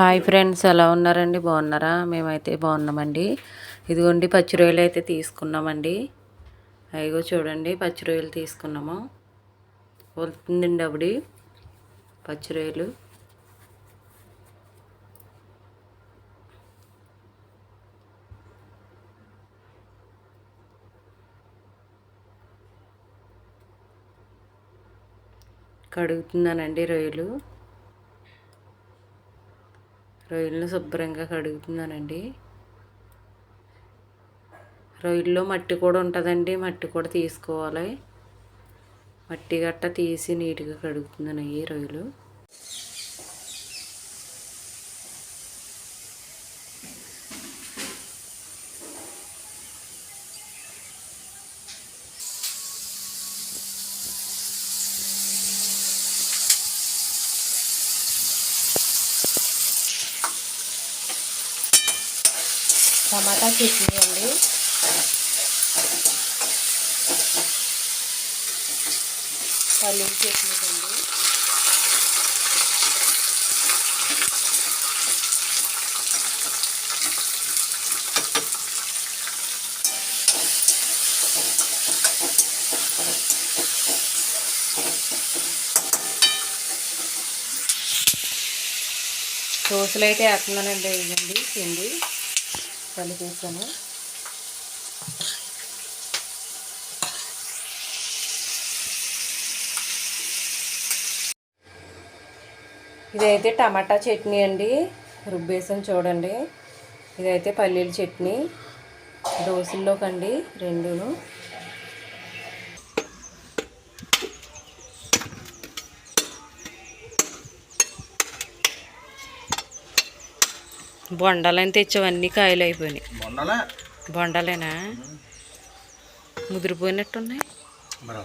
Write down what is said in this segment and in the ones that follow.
Hi friends ఎలా ఉన్నారండి? బాగున్నారా? మేమైతే బాగున్నామండి. ఇదిగోండి పచ్చి రొయ్యలు అయితే తీసుకున్నామండి. అయిగో చూడండి పచ్చి రొయ్యలు తీసుకున్నాము. వస్తుందండి అప్పుడు పచ్చి రొయ్యలు. కడుగుతున్నానండి రొయ్యలు. రొయ్యలను శుభ్రంగా కడుగుతున్నానండి. రొయ్యల్లో మట్టి కూడా ఉంటుందండి మట్టి కూడా తీసుకోవాలి. మట్టి గట్ట తీసి నీట్గా కడుగుతున్నాను అయ్యి రొయ్యలు. టమాటా చట్నీ అండి. పల్లీల చట్నీ అండి. దోశలు అయితే వేస్తున్నానండి ఇవ్వండి పిండి కలిపేసాను. ఇదైతే టమాటా చట్నీ అండి. రుబ్బేసాను చూడండి. ఇదైతే పల్లీల చట్నీ. దోశల్లోకండి రెండును. బొండాలని తెచ్చావన్నీ కాయలు అయిపోయినాయి. బొండాలేనా? ముదిరిపోయినట్టున్నాయి. మరి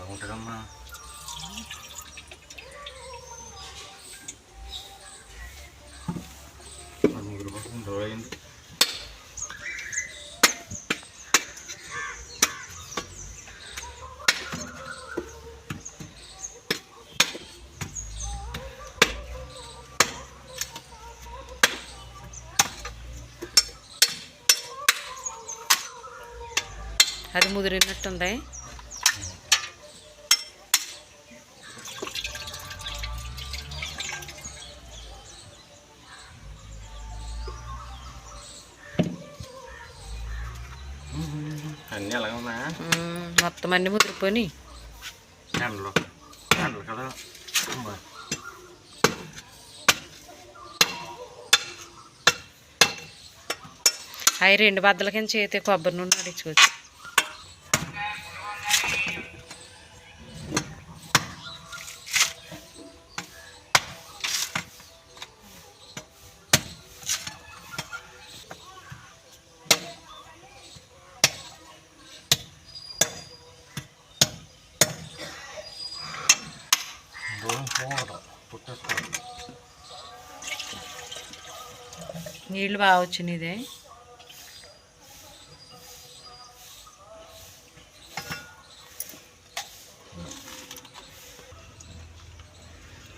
అది ముదిరినట్టుంది. అన్నీ అలాగే ఉన్నాయా? మొత్తం అన్నీ ముదిరిపోయి ఎండలు. ఎండలు కదా. అవి రెండు బద్దల కింద చేతి కొబ్బరి నూనె నడించుకోవచ్చు నీళ్ళు బాగా వచ్చినాయి ఇదే.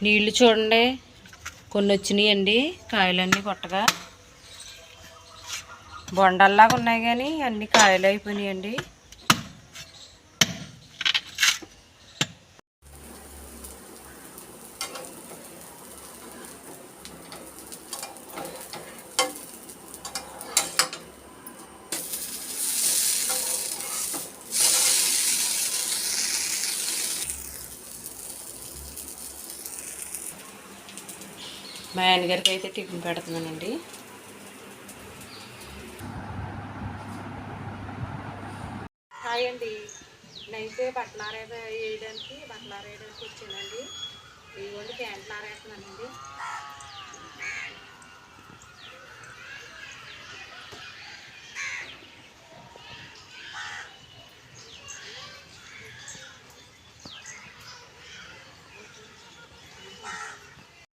నీళ్ళు చూడండి. కొన్ని వచ్చినాయండి. కాయలన్నీ కొట్టగా బొండల్లాగా ఉన్నాయి కానీ అన్ని కాయలు అయిపోయినాయండి. మా ఆయనగారికి అయితే టిఫిన్ పెడుతున్నానండి. హాయ్ అండి. నైతే బట్టలారే వేయడానికి బట్టలారేయడానికి వచ్చానండి. ఇదిగోండి ప్యాంట్లు ఆరేస్తున్నానండి